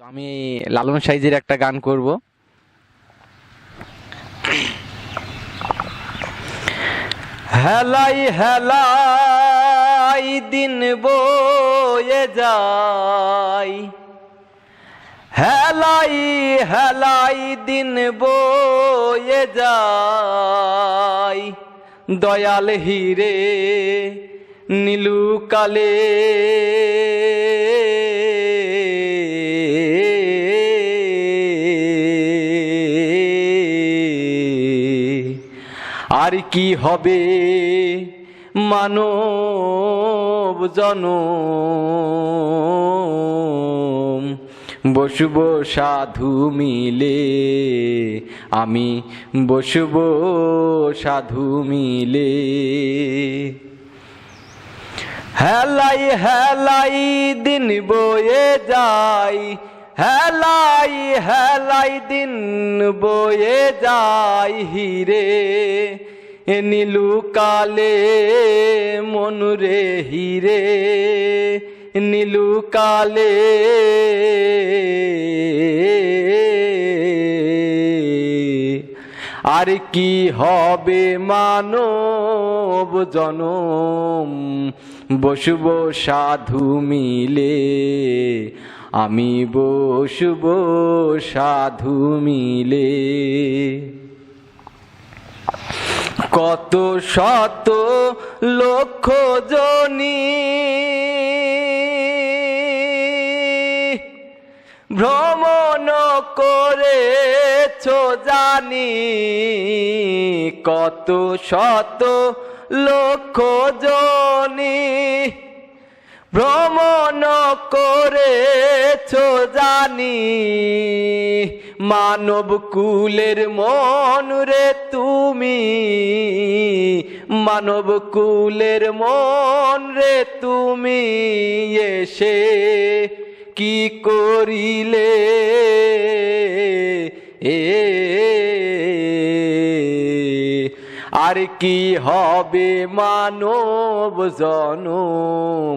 আমি লালন সাইজের একটা গান করব। হেলাই হেলাই দিন বয়ে যাই। হেলাই হেলাই দিন বয়ে যাই। দয়াল হিরে নীলু কালে আর কি হবে মানব জনম? বসব সাধু মিলে, আমি বসব সাধু মিলে। হেলাই হেলাই দিন বয়ে যাই হেলাই হেলাই দিন বয়ে যাই হিরে। নীলু কালে মনুরে হিরে। নীলু কালে আর কি হবে মানব জনম? বসব সাধু মিলে। আমি বসব সাধু মিলে। কত শত লক্ষ জনী ভ্রমণ করেছ জানি, কত শত লক্ষ জনী ভ্রমণ করেছ জানি, মানব কুলের মন রে তুমি, মানব কুলের মন রে তুমি এসে কি করিলে? এ আর কি হবে মানব জনম?